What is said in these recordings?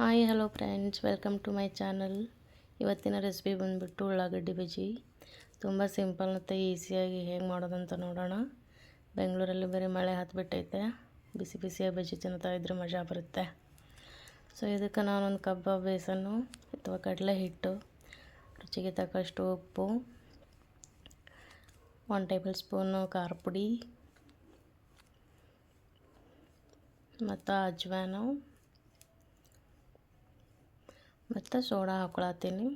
Hi hello friends welcome to my channel ಇವತ್ತಿನ recipe ಬಂದುಬಿಟ್ಟು ಉಳ್ಳಾಗಡ್ಡಿ ಬಜ್ಜಿ. ತುಂಬ ಸಿಂಪಲ್ ಮತ್ತು ಈಸಿಯಾಗಿ ಹೇಗೆ ಮಾಡೋದಂತ ನೋಡೋಣ. ಬೆಂಗಳೂರಲ್ಲಿ ಬರೀ ಮಳೆ ಹತ್ಬಿಟ್ಟೈತೆ ಬಿಸಿ ಬಿಸಿಯಾಗಿ ಬಜ್ಜಿ ತಿನ್ನುತ್ತಾ ಇದ್ರೆ ಮಜಾ ಬರುತ್ತೆ. ಸೊ ಇದಕ್ಕೆ ನಾನೊಂದು ಕಬ್ಬ ಬೇಸನ್ನು ಅಥವಾ ಕಡಲೆ ಹಿಟ್ಟು, ರುಚಿಗೆ ತಕ್ಕಷ್ಟು ಉಪ್ಪು ಒನ್ ಟೇಬಲ್ ಸ್ಪೂನು ಖಾರ ಪುಡಿ, ಮತ್ತು ಅಜ್ವಾನು ಮತ್ತು ಸೋಡಾ ಹಾಕೊಳತ್ತೀನಿ.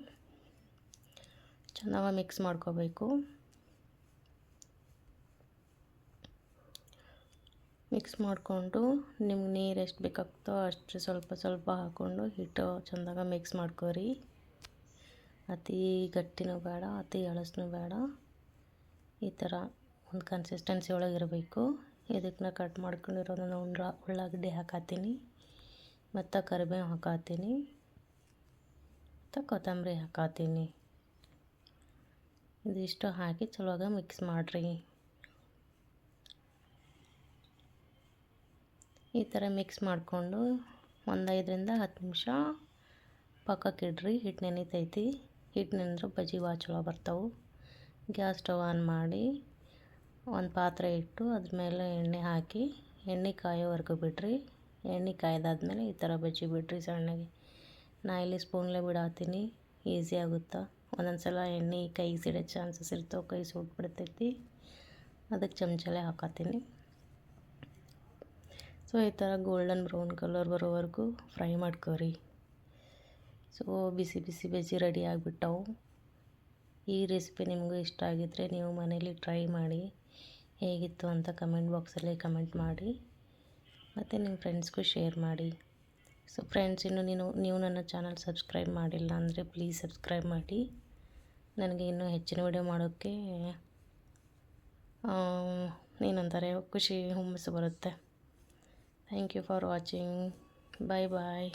ಚೆನ್ನಾಗಿ ಮಿಕ್ಸ್ ಮಾಡ್ಕೋಬೇಕು. ಮಿಕ್ಸ್ ಮಾಡಿಕೊಂಡು ನಿಮ್ಗೆ ನೀರು ಎಷ್ಟು ಬೇಕಾಗ್ತೋ ಅಷ್ಟು ಸ್ವಲ್ಪ ಸ್ವಲ್ಪ ಹಾಕ್ಕೊಂಡು ಹಿಟ್ಟು ಚೆಂದಾಗ ಮಿಕ್ಸ್ ಮಾಡ್ಕೋರಿ. ಅತಿ ಗಟ್ಟಿನೂ ಬೇಡ, ಅತಿ ಎಳಸ್ನೂ ಬೇಡ. ಈ ಥರ ಒಂದು ಕನ್ಸಿಸ್ಟೆನ್ಸಿ ಒಳಗೆ ಇರಬೇಕು. ಇದಕ್ಕೆ ಕಟ್ ಉಳ್ಳ ಉಳ್ಳಾಗಡ್ಡಿ ಹಾಕತ್ತೀನಿ. ಮತ್ತು ಕರಿಬೇವು ಹಾಕತ್ತೀನಿ. ಮತ್ತು ಕೊತ್ತಂಬರಿ ಹಾಕತ್ತೀನಿ ಇದಿಷ್ಟು ಹಾಕಿ ಚಲೋಗ ಮಿಕ್ಸ್ ಮಾಡಿರಿ. ಈ ಥರ ಮಿಕ್ಸ್ ಮಾಡಿಕೊಂಡು ಒಂದು ಐದರಿಂದ ಹತ್ತು ನಿಮಿಷ ಪಕ್ಕಕ್ಕೆ ಇಡ್ರಿ. ಹಿಟ್ಟು ನೆನಿತೈತಿ. ಹಿಟ್ಟು ನೆನೆದ್ರೆ ಬಜ್ಜಿ ಭಾಳ ಚಲೋ ಬರ್ತಾವೆ. ಗ್ಯಾಸ್ ಸ್ಟವ್ ಆನ್ ಮಾಡಿ ಒಂದು ಪಾತ್ರೆ ಇಟ್ಟು ಅದ್ರ ಮೇಲೆ ಎಣ್ಣೆ ಹಾಕಿ ಎಣ್ಣೆ ಕಾಯೋವರೆಗೂ ಬಿಡ್ರಿ. ಎಣ್ಣೆ ಕಾಯ್ದಾದ್ಮೇಲೆ ಈ ಥರ ಬಜ್ಜಿ ಬಿಡ್ರಿ ಸಣ್ಣಗೆ. ನಾ ಇಲ್ಲಿ ಸ್ಪೂನ್ಲೆ ಬಿಡಾತೀನಿ. ಈಸಿ ಆಗುತ್ತೆ? ಒಂದೊಂದು ಸಲ ಎಣ್ಣೆ ಕೈಗೆ ಸಿಡೋ ಚಾನ್ಸಸ್ ಇರ್ತವೆ ಕೈ ಸುಟ್ಬಿಡ್ತೈತಿ. ಅದಕ್ಕೆ ಚಮಚಲೆ ಹಾಕತ್ತೀನಿ ಸೊ ಈ ಥರ ಗೋಲ್ಡನ್ ಬ್ರೌನ್ ಕಲರ್ ಬರೋವರೆಗೂ ಫ್ರೈ ಮಾಡ್ಕೋರಿ. ಸೊ ಬಿಸಿ ಬಿಸಿ ಬಿಸಿ ರೆಡಿ ಆಗಿಬಿಟ್ಟವು. ಈ ರೆಸಿಪಿ ನಿಮಗೂ ಇಷ್ಟ ಆಗಿದ್ದರೆ ನೀವು ಮನೇಲಿ ಟ್ರೈ ಮಾಡಿ. ಹೇಗಿತ್ತು ಅಂತ ಕಮೆಂಟ್ ಬಾಕ್ಸಲ್ಲಿ ಕಮೆಂಟ್ ಮಾಡಿ. ಮತ್ತು ನಿಮ್ಮ ಫ್ರೆಂಡ್ಸ್ಗೂ ಶೇರ್ ಮಾಡಿ. ಸೊ ಫ್ರೆಂಡ್ಸ್, ಇನ್ನು ನೀನು, ನೀವು ನನ್ನ ಚಾನಲ್ ಸಬ್ಸ್ಕ್ರೈಬ್ ಮಾಡಿಲ್ಲ ಅಂದರೆ ಪ್ಲೀಸ್ ಸಬ್ಸ್ಕ್ರೈಬ್ ಮಾಡಿ. ನನಗೆ ಇನ್ನೂ ಹೆಚ್ಚಿನ ವಿಡಿಯೋ ಮಾಡೋಕ್ಕೆ ಏನಂತಾರೆ, ಖುಷಿ, ಹುಮ್ಮಸ್ಸು ಬರುತ್ತೆ. Thank you for watching bye bye